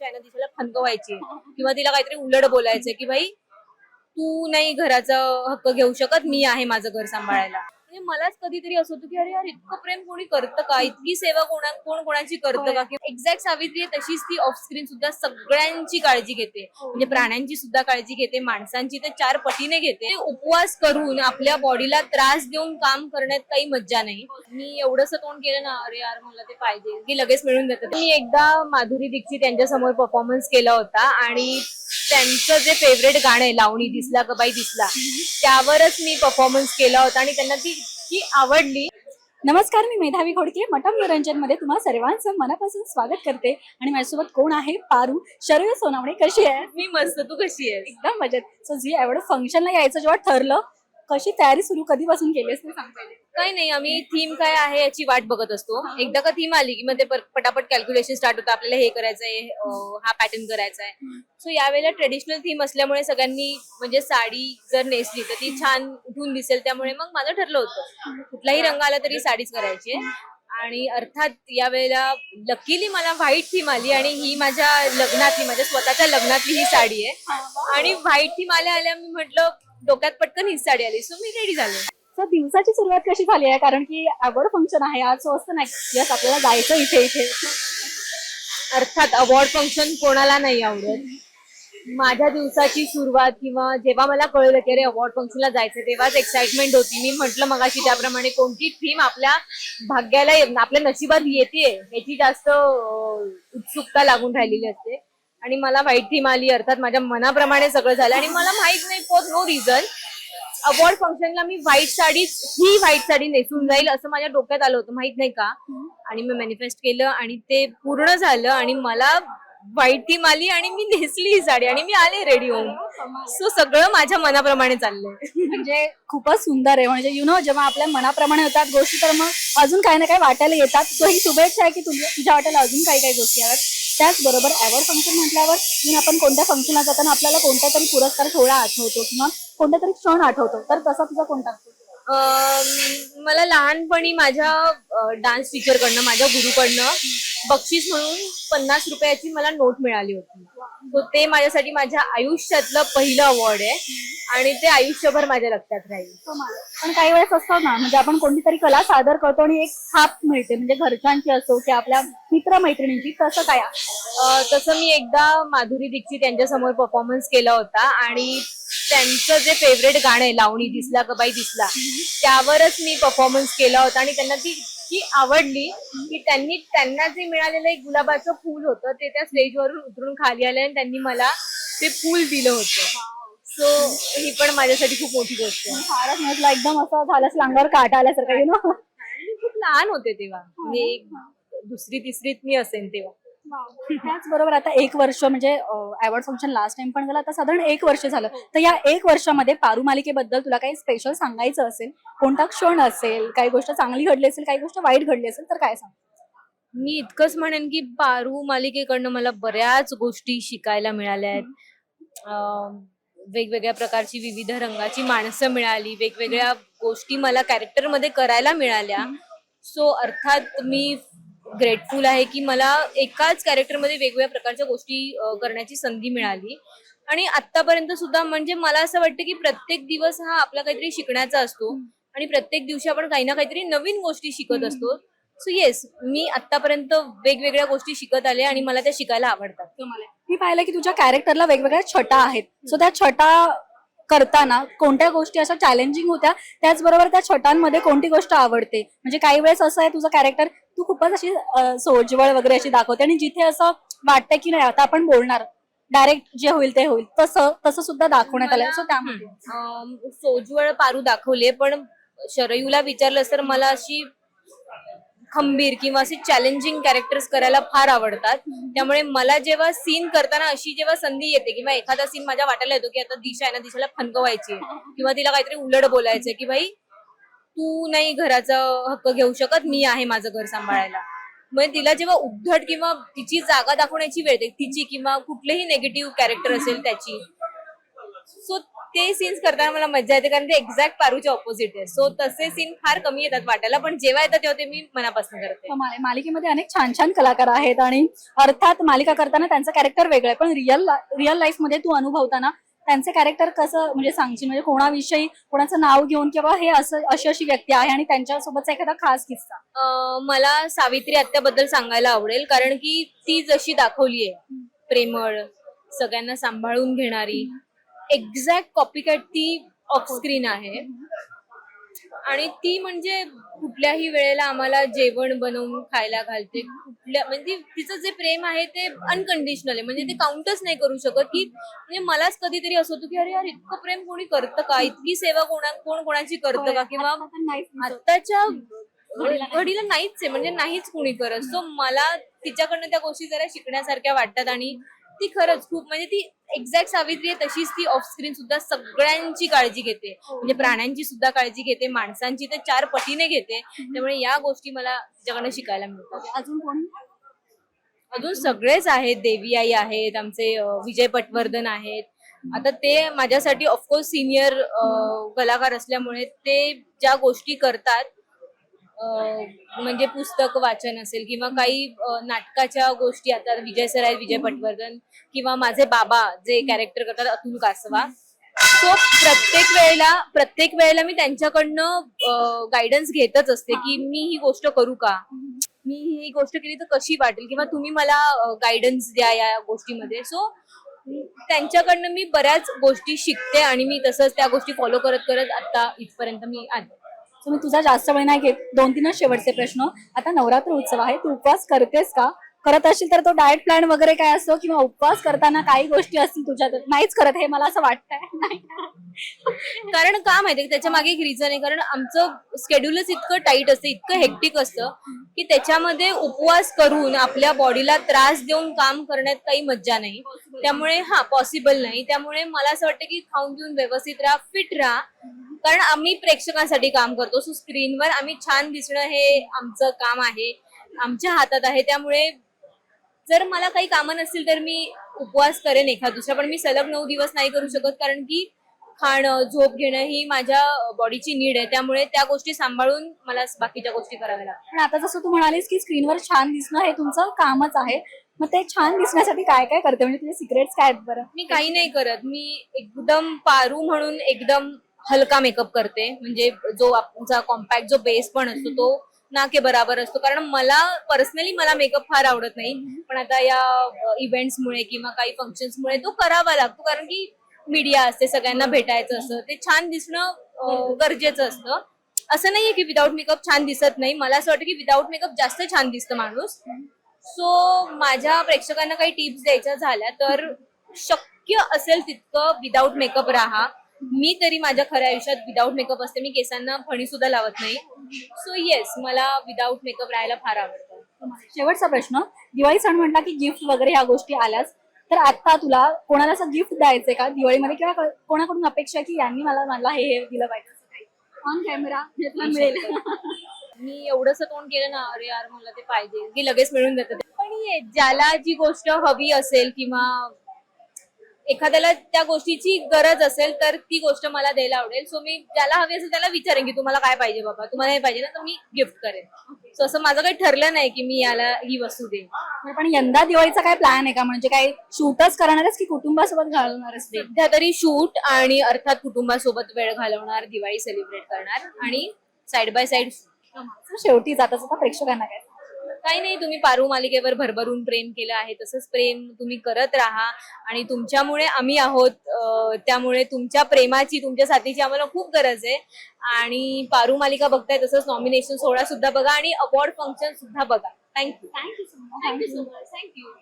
दिशा आहे ना दिशाला फनकवायची किंवा तिला काहीतरी उलट बोलायचंय की भाई तू नाही घराचा हक्क घेऊ शकत मी आहे माझं घर सांभाळायला. म्हणजे मलाच कधीतरी असं होतं की अरे यार इतकं प्रेम कोणी करतं का? इतकी सेवा कोणा कोण कोणाची करतं का? एक्झॅक्ट सावित्री तशीच ती ऑफ स्क्रीन सुद्धा सगळ्यांची काळजी घेते. म्हणजे प्राण्यांची सुद्धा काळजी घेते माणसांची तर चार पटीने घेते. उपवास करून आपल्या बॉडीला त्रास देऊन काम करण्यात काही मज्जा नाही. मी एवढंसं तोंड केलं ना अरे यार मला ते पाहिजे. की लगेच मिळून जातं. मी एकदा माधुरी दीक्षित यांच्या समोर परफॉर्मन्स केला होता आणि त्यांचं जे फेवरेट गाणं आहे लावणी दिसला का बाई दिसला त्यावरच मी परफॉर्मन्स केला होता आणि त्यांना ती इतकी आवडली. नमस्कार मी मेधावी खोडके मटम निरंजनमध्ये तुम्हा सर्वांचं मनापासून स्वागत करते. आणि माझ्यासोबत कोण आहे? पारू. शरयू सोनावणे कशी आहे? मी मस्त तू कशी आहे एकदम मजेत. सो जी एवढं फंक्शनला यायचं जेव्हा ठरलं कशी तयारी सुरू कधीपासून केलीस ते सांगता येईल काही नाही आम्ही थीम काय आहे याची वाट बघत असतो. एकदा का थीम आली की मग ते पर- पटापट कॅल्क्युलेशन स्टार्ट होतं. आपल्याला हे करायचं आहे हा पॅटर्न करायचा आहे. सो यावेळेला ट्रेडिशनल थीम असल्यामुळे सगळ्यांनी म्हणजे साडी जर नेसली तर ती छान उठून दिसेल. त्यामुळे मग माझं ठरलं होतं. कुठलाही रंग आला तरी साडीच करायची आहे. आणि अर्थात यावेळेला लकीली मला व्हाईट थीम आली आणि ही माझ्या लग्नातली माझ्या स्वतःच्या लग्नातली ही साडी आहे. आणि व्हाईट थीम आल्या आल्या मी म्हटलं डोक्यात पटकन हीच साडी आली. सो मी रेडी झाले. तर दिवसाची सुरुवात कशी झाली आहे? कारण की अवॉर्ड फंक्शन आहे. आज सो असतं नाही. यस आपल्याला जायचं इथे इथे. अर्थात अवॉर्ड फंक्शन कोणाला नाही आवडत. माझ्या दिवसाची सुरुवात किंवा जेव्हा मला कळलं की अरे अवॉर्ड फंक्शनला जायचं तेव्हाच एक्साइटमेंट होती. मी म्हंटल मगाशी त्याप्रमाणे कोणती थीम आपल्या भाग्याला आपल्या नशिबात येते याची जास्त उत्सुकता लागून राहिलेली असते. आणि मला वाईट थीम आली अर्थात माझ्या मनाप्रमाणे सगळं झालं. आणि मला माहीत नाही फॉर नो रिझन अवॉर्ड फंक्शनला मी व्हाईट साडी ही व्हाईट साडी नेसून जाईल असं माझ्या डोक्यात आलं होतं माहीत नाही का? आणि मी मॅनिफेस्ट केलं आणि ते पूर्ण झालं आणि मला व्हाईट थीम आली आणि मी नेसली ही साडी आणि मी आले रेडी होऊन. सो सगळं माझ्या मनाप्रमाणे चाललंय. म्हणजे खूपच सुंदर आहे. म्हणजे यु नो जेव्हा आपल्या मनाप्रमाणे होतात गोष्टी तर मग अजून काही ना काही वाटायला येतात. तो ही शुभेच्छा आहे की तुझ्या तुझ्या वाट्याला अजून काही काही गोष्टी आहेत त्याचबरोबर अवॉर्ड फंक्शन म्हटल्यावर आपण कोणत्या फंक्शनला जाताना आपल्याला कोणता तरी पुरस्कार सोहळा आठवतो किंवा कोणता तरी क्षण आठवतो? तर तसा तुझा कोणता? मला लहानपणी माझ्या डान्स टीचरकडनं माझ्या गुरुकडनं बक्षीस म्हणून पन्नास रुपयाची मला नोट मिळाली होती. So ते माझ्यासाठी माझ्या आयुष्यातलं पहिलं अवॉर्ड आहे. आणि ते आयुष्यभर माझ्या लक्षात राहील. पण काही वेळेस असतं ना म्हणजे आपण कोणती तरी कला सादर करतो आणि एक थाप मिळते. म्हणजे घरच्यांची असो की आपल्या मित्रमैत्रिणींची तसं काय तसं मी एकदा माधुरी दीक्षित यांच्या समोर परफॉर्मन्स केला होता आणि त्यांचं जे फेवरेट गाणं आहे लावणी दिसला का बाई दिसला त्यावरच मी परफॉर्मन्स केला होता आणि त्यांना ती इतकी आवडली. की त्यांनी त्यांना जे मिळालेलं एक गुलाबाचं फूल होतं ते त्या स्टेजवरून उतरून खाली आले आणि त्यांनी मला ते फूल दिलं होतं. सो ही पण माझ्यासाठी खूप मोठी गोष्ट आहे. फारच म्हटलं एकदम असं झालं अंगावर काटा आल्यासारखं यु नो आणि मी खूप लहान होते तेव्हा. एक दुसरी तिसरीत मी असेन तेव्हा. त्याचबरोबर आता एक वर्ष म्हणजे अवॉर्ड फंक्शन लास्ट टाइम पण झालं आता साधारण एक वर्ष झालं. तर या एक वर्षामध्ये पारू मालिकेबद्दल तुला काही स्पेशल सांगायचं असेल? कोणता क्षण असेल? काही गोष्ट चांगली घडली असेल? काही गोष्ट वाईट घडली असेल? तर काय सांग? मी इतकंच म्हणेन की पारू मालिकेकडनं मला बऱ्याच गोष्टी शिकायला मिळाल्या आहेत. वेगवेगळ्या प्रकारची विविध रंगाची माणसं मिळाली. वेगवेगळ्या गोष्टी मला कॅरेक्टरमध्ये करायला मिळाल्या. सो अर्थात मी ग्रेटफुल आहे की मला एकाच कॅरेक्टरमध्ये वेगवेगळ्या प्रकारच्या गोष्टी करण्याची संधी मिळाली. आणि आतापर्यंत सुद्धा म्हणजे मला असं वाटतं की प्रत्येक दिवस हा आपला काहीतरी शिकण्याचा असतो. आणि प्रत्येक दिवशी आपण काही ना काहीतरी नवीन गोष्टी शिकत असतो. सो येस मी आतापर्यंत वेगवेगळ्या गोष्टी शिकत आले आणि मला त्या शिकायला आवडतात. मी पाहिलं की तुझ्या कॅरेक्टरला वेगवेगळ्या छटा आहेत. सो त्या छटा करताना कोणत्या गोष्टी अशा चॅलेंजिंग होत्या? त्याचबरोबर त्या छटांमध्ये कोणती गोष्ट आवडते? म्हणजे काही वेळेस असं आहे तुझं कॅरेक्टर तू खूपच अशी सोज्वळ वगैरे अशी दाखवते आणि जिथे असं वाटतं की नाही आता आपण बोलणार. डायरेक्ट जे होईल ते होईल. तसं तसं सुद्धा दाखवण्यात आलं सो त्यामध्ये सोज्वळ पारू दाखवले पण शरयूला विचारलं तर मला अशी खंबीर किंवा असे चॅलेंजिंग कॅरेक्टर्स करायला फार आवडतात. त्यामुळे मला जेव्हा सीन करताना अशी जेव्हा संधी येते किंवा एखादा सीन माझ्या वाटायला येतो की आता दिशा आहे ना दिशाला फनकवायची किंवा तिला काहीतरी उलट बोलायचंय की भाई तू नाही घराचा हक्क घेऊ शकत मी आहे माझं घर सांभाळायला. म्हणजे तिला जेव्हा उद्धट किंवा तिची जागा दाखवण्याची वेळ तिची किंवा कुठलेही नेगेटिव्ह कॅरेक्टर असेल त्याची सो ते सीन्स करताना मला मजा येते कारण ते एक्झॅक्ट पारूच्या ऑपोजिट आहे. सो तसे सीन फार कमी येतात वाटायला पण जेव्हा येतात तेव्हा ते मी मनापासून करते. हो, मालिकेमध्ये अनेक छान छान कलाकार आहेत आणि अर्थात मालिका करताना त्यांचं कॅरेक्टर वेगळं आहे पण रिअल रिअल लाईफमध्ये तू अनुभवताना त्यांचे कॅरेक्टर कसं म्हणजे सांगशील म्हणजे कोणाविषयी कोणाचं नाव घेऊन किंवा हे असं अशी अशी व्यक्ती आहे आणि त्यांच्यासोबतचा एखादा खास किस्सा? अं, मला सावित्री आत्याबद्दल सांगायला आवडेल कारण की ती जशी दाखवली आहे प्रेमळ सगळ्यांना सांभाळून घेणारी एक्झॅक्ट कॉपीकॅट ती ऑफस्क्रीन आहे. आणि ती म्हणजे कुठल्याही वेळेला आम्हाला जेवण बनवून खायला घालते. कुठल्या म्हणजे तिचं जे प्रेम आहे ते अनकंडिशनल आहे. म्हणजे ते काउंटच नाही करू शकत. की म्हणजे मलाच कधीतरी असं होतं की अरे यार इतकं प्रेम कोणी करतं का? इतकी सेवा कोणा कोण कोणाची करतं का? किंवा आत्ताच्या घडीला नाहीच आहे. म्हणजे नाहीच कुणी करत. सो मला तिच्याकडनं त्या गोष्टी जरा शिकण्यासारख्या वाटतात आणि ती खरंच खूप म्हणजे ती एक्झॅक्ट सावित्री आहे तशीच ती ऑफ स्क्रीन सुद्धा सगळ्यांची काळजी घेते. म्हणजे प्राण्यांची सुद्धा काळजी घेते माणसांची तर चार पटीने घेते. त्यामुळे या गोष्टी मला तिच्याकडनं शिकायला मिळतात. अजून कोणी? अजून सगळेच आहेत देवी आई आहेत आमचे विजय पटवर्धन आहेत. आता ते माझ्यासाठी ऑफकोर्स सिनियर कलाकार असल्यामुळे ते ज्या गोष्टी करतात म्हणजे पुस्तक वाचन असेल किंवा काही नाटकाच्या गोष्टी आता विजय सर आहेत विजय पटवर्धन किंवा माझे बाबा जे कॅरेक्टर करतात अतुल कासवा. सो प्रत्येक वेळेला प्रत्येक वेळेला मी त्यांच्याकडनं गायडन्स घेतच असते की मी ही गोष्ट करू का? मी ही गोष्ट केली तर कशी वाटेल? किंवा तुम्ही मला गायडन्स द्या या गोष्टीमध्ये. सो त्यांच्याकडनं मी बऱ्याच गोष्टी शिकते आणि मी तसंच त्या गोष्टी फॉलो करत करत आता इथपर्यंत मी आले. सो मी तुझा जास्त वेळ नाही घेत. दोन तीनच शेवटचे प्रश्न. आता नवरात्र उत्सव आहे. तू उपवास करतेस का? करत असेल तर तो डाएट प्लॅन वगैरे काय असतो किंवा उपवास करताना काही गोष्टी असतील तुझ्या नाहीच करत हे मला असं वाटतंय. नाही. कारण का माहितीये त्याच्यामागे एक रिझन आहे. कारण आमचं स्केड्युलच इतकं टाईट असतं इतकं हेक्टिक असतं की त्याच्यामध्ये उपवास करून आपल्या बॉडीला त्रास देऊन काम करण्यात काही मज्जा नाही. त्यामुळे हा पॉसिबल नाही. त्यामुळे मला असं वाटतं की खाऊन पिऊन व्यवस्थित राहा फिट राहा. कारण आम्ही प्रेक्षकांसाठी काम करतो. सो स्क्रीनवर आम्ही छान दिसणं हे आमचं काम आहे. आमच्या हातात आहे. त्यामुळे जर मला काही कामं नसतील तर मी उपवास करेन एखाद दुसरा. पण मी सलग नऊ दिवस नाही करू शकत कारण की खाणं झोप घेणं ही माझ्या बॉडीची नीड आहे. त्यामुळे त्या गोष्टी सांभाळून मला बाकीच्या गोष्टी कराव्या लागतात. पण आता जसं तू म्हणालीस की स्क्रीनवर छान दिसणं हे तुमचं कामच आहे. मग ते छान दिसण्यासाठी काय काय करते? म्हणजे तुझे सिक्रेट्स काय आहेत बरं? मी काही नाही करत. मी एकदम पारू म्हणून एकदम हलका मेकअप करते. म्हणजे जो आमचा कॉम्पॅक्ट जो बेस पण असतो तो ना के बराबर असतो. कारण मला पर्सनली मला मेकअप फार आवडत नाही. पण आता या इव्हेंट्समुळे किंवा काही फंक्शन्समुळे तो करावा लागतो. कारण की मीडिया असते सगळ्यांना भेटायचं असतं. ते छान दिसणं गरजेचं असतं. असं नाहीये की विदाऊट मेकअप छान दिसत नाही. मला असं वाटतं की विदाऊट मेकअप जास्त छान दिसतं माणूस. सो माझ्या प्रेक्षकांना काही टिप्स द्यायच्या झाल्या तर शक्य असेल तितकं विदाऊट मेकअप राहा. मी तरी माझ्या खऱ्या आयुष्यात विदाऊट मेकअप असते. मी केसांना फणी सुद्धा लावत नाही. सो येस मला विदाऊट मेकअप राहायला फार आवडतं. शेवटचा प्रश्न. दिवाळी सण म्हटला की गिफ्ट वगैरे ह्या गोष्टी आल्याच तर आता तुला कोणाला असं गिफ्ट द्यायचंय का? दिवाळीमध्ये किंवा कोणाकडून अपेक्षा आहे की यांनी मला मला हे हे दिलं पाहिजे? असं काही ऑन कॅमेरा मिळेल. मी एवढंसं तोंड केलं ना अरे यार मला ते पाहिजे. की लगेच मिळून देतं ते. पण ये ज्याला जी गोष्ट हवी असेल किंवा एखाद्याला त्या गोष्टीची गरज असेल तर ती गोष्ट मला द्यायला आवडेल. सो मी ज्याला हवी असेल त्याला विचारेन की तुम्हाला काय पाहिजे बाबा? तुम्हाला हे पाहिजे ना तर मी गिफ्ट करेन. सो असं माझं काही ठरलं नाही की मी याला ही वस्तू देईन. पण यंदा दिवाळीचा काय प्लॅन आहे का? म्हणजे काय शूटच करणारच की कुटुंबासोबत घालणारच ते सध्या तरी शूट आणि अर्थात कुटुंबासोबत वेळ घालवणार दिवाळी सेलिब्रेट करणार आणि साइड बाय साइड शेवटी जाता जाता प्रेक्षकांना काय? काही नाही तुम्ही पारू मालिकेवर भरभरून प्रेम केलं आहे तसंच प्रेम तुम्ही करत राहा. आणि तुमच्यामुळे आम्ही आहोत त्यामुळे तुमच्या प्रेमाची तुमच्या साथीची आम्हाला खूप गरज आहे. आणि पारू मालिका बघताय तसंच नॉमिनेशन सोहळा सुद्धा बघा आणि अवॉर्ड फंक्शन सुद्धा बघा. Thank you thank you so much thank you so much thank you